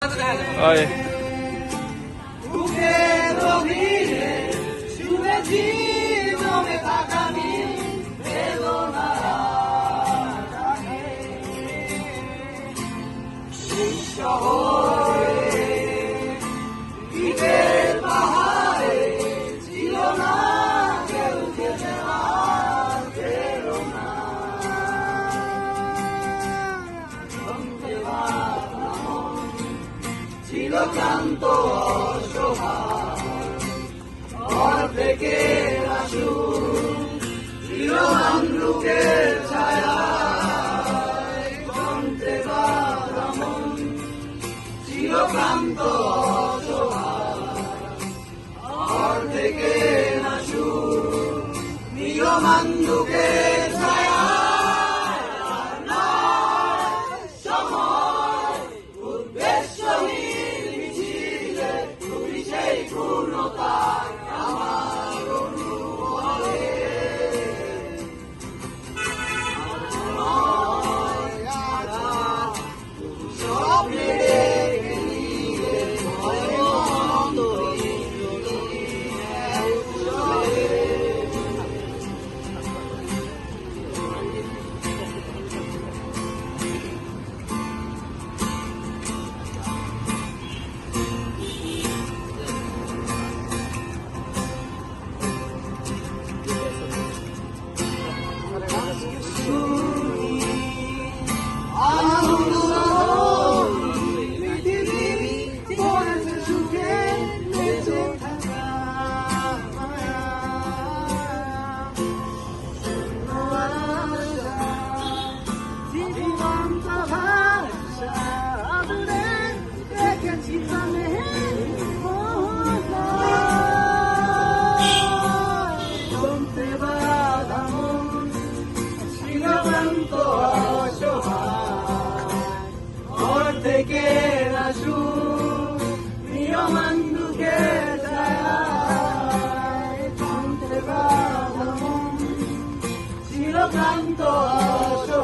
哎。ক্লান্ত অসহায়। থেকে আসু ছিল আমলুকের lo canto yo.